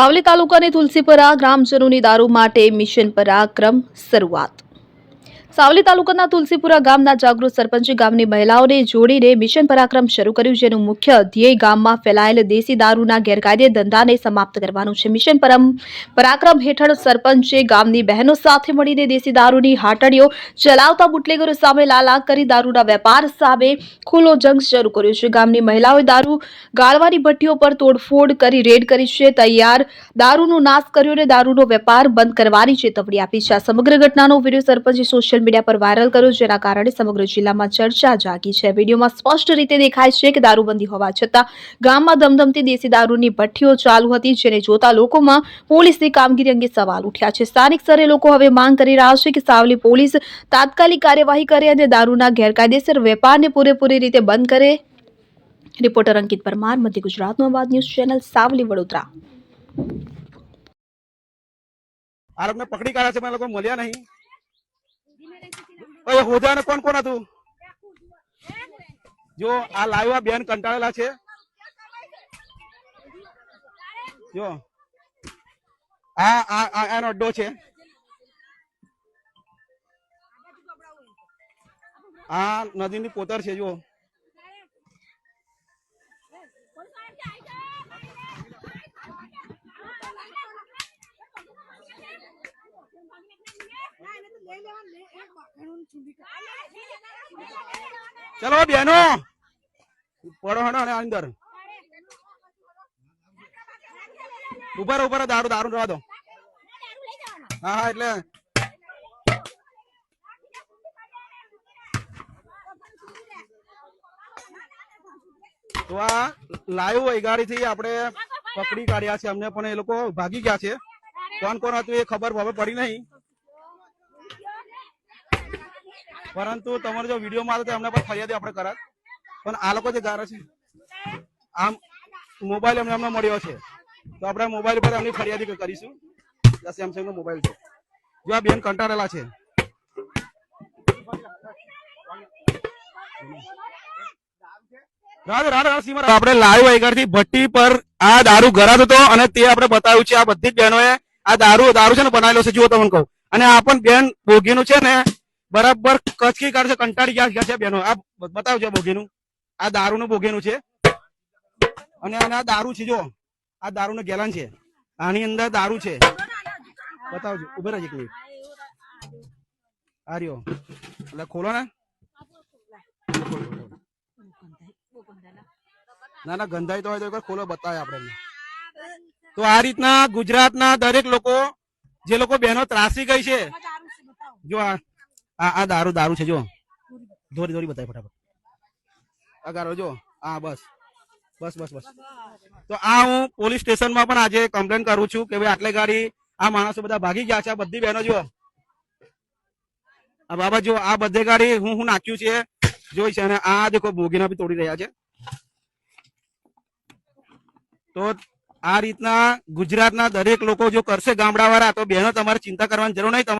સાવલી તાલુકાની તુલસીપરા ગ્રામજનોની દારૂ માટે મિશન પરાક્રમ શરૂઆત. સાવલી તાલુકાના તુલસીપુરા ગામના જાગૃત સરપંચે ગામની મહિલાઓને જોડીને મિશન પરાક્રમ શરૂ કર્યું, જેનું મુખ્ય ધ્યેય ગામમાં ફેલાયેલ દેશી દારૂના ગેરકાયદે ધંધાને સમાપ્ત કરવાનું છે. મિશન પરાક્રમ હેઠળ સરપંચે ગામની બહેનો સાથે મળીને દેશી દારૂની હાટડીઓ ચલાવતા બુટલેગરો સામે લાલાંક કરી દારૂના વેપાર સામે ખુલ્લો જંગ શરૂ કર્યો છે. ગામની મહિલાઓએ દારૂ ગાળવાની ભઠ્ઠીઓ પર તોડફોડ કરી, રેડ કરી છે. તૈયાર દારૂનો નાશ કર્યો અને દારૂનો વેપાર બંધ કરવાની ચેતવણી આપી છે. આ સમગ્ર ઘટનાનો વીડિયો સરપંચે સોશિયલ મીડિયા પર વાયરલ કર્યું, જેના કારણે સમગ્ર જિલ્લામાં ચર્ચા જાગી છે. વિડીયોમાં સ્પષ્ટ રીતે દેખાય છે કે દારૂબંધી હોવા છતાં ગામમાં ધમધમતી દેશી દારૂની ભઠ્ઠીઓ ચાલુ હતી, જેને જોતા લોકોમાં પોલીસની કામગીરી અંગે સવાલ ઉઠ્યા છે. સ્થાનિક સ્તરે લોકો હવે માંગ કરી રહ્યા છે કે સાવલી પોલીસ તાત્કાલિક કાર્યવાહી કરે અને દારૂના ગેરકાયદેસર વેપારને પૂરેપૂરી રીતે બંધ કરે. રિપોર્ટર અંકિત પરમાર, મધ્ય ગુજરાતનો અમદાવાદ ન્યૂઝ ચેનલ, સાવલી, વડોદરા. આ પકડી કાઢ્યા છે, પણ લોકો મળ્યા નહીં. ઓય હોદાને કોણ કોણ હતું? જો, આ લાઈવ બેન કંટાળેલા છે. જો. આ આ એનો અડ્ડો છે. આ નદીની પોતર છે, જો. ચલો બેનો. પડો હડો ને અંદર. ઉપર ઉપર દારૂ દારૂ રવા દો. હા હા, એટલે. તો આ લાઈવ વૈગાડી થી આપણે પકડી કાઢ્યા છે અમને, પણ એ લોકો ભાગી ગયા છે. કોણ કોણ હતું એ ખબર હવે પડી નહીં. પરંતુ તમારો જો વીડિયો મારો તો એમના પર ફરિયાદી આપણે કરાત પણ આ લોકો જે ગારા છે, આમ મોબાઈલ એમને અમને મળ્યો છે. તો આપણે મોબાઈલ પર એમની ફરિયાદી કરીશું. સેમસંગ મોબાઈલ છે. જો આ બેન કંટાળેલા છે. આપણે લાઈવ આગળથી ભટ્ટી પર આ દારૂ ગરાતો હતો અને તે આપણે બતાવ્યું છે. આ બધી જ બહેનોએ આ દારૂ દારૂ છે ને બનાવેલો છે. જુઓ તમને કહું. અને આ પણ બેન ભોગીનું છે ને બરાબર કચકી કાઢશે, કંટાળી ગયા ગયા છે, બેનો. આ બતાવજો બોગીનું આ દારૂનું બોગીનું છે. અને આ દારૂ છે, જો. આ દારૂનું ગેલન છે. આની અંદર દારૂ છે. બતાવજો. ઉભે રહેજો એક મિનિટ. આ રહ્યો. એટલે ખોલો ને. ના ના ગંધાઈ તો હોય તો એકવાર ખોલો બતાવે આપણે તો આ રીતના ગુજરાતના દરેક લોકો, જે લોકો બહેનો ત્રાસી ગઈ છે. જો આ આ આ દારૂ દારૂ છે, જો. ધોરી ધોરી બતાવી ફટાફટ. આ જો. હા, બસ. બસ બસ બસ. તો આ હું પોલીસ સ્ટેશનમાં પણ આજે કમ્પ્લેન કરું છું કે ભાઈ આટલે ગાડી આ માણસો બધા ભાગી ગયા છે, આ બધી બહેનો જો આ બાબા જો આ બધે ગાડી હું હું નાખ્યું છે. જોઈ છે અને આ દેખો ભોગીના બી તોડી રહ્યા છે. તો આ રીતના ગુજરાતના દરેક લોકો જો કરશે ગામડાવાળા, તો બહેનો તમારે ચિંતા કરવાની જરૂર નહીં.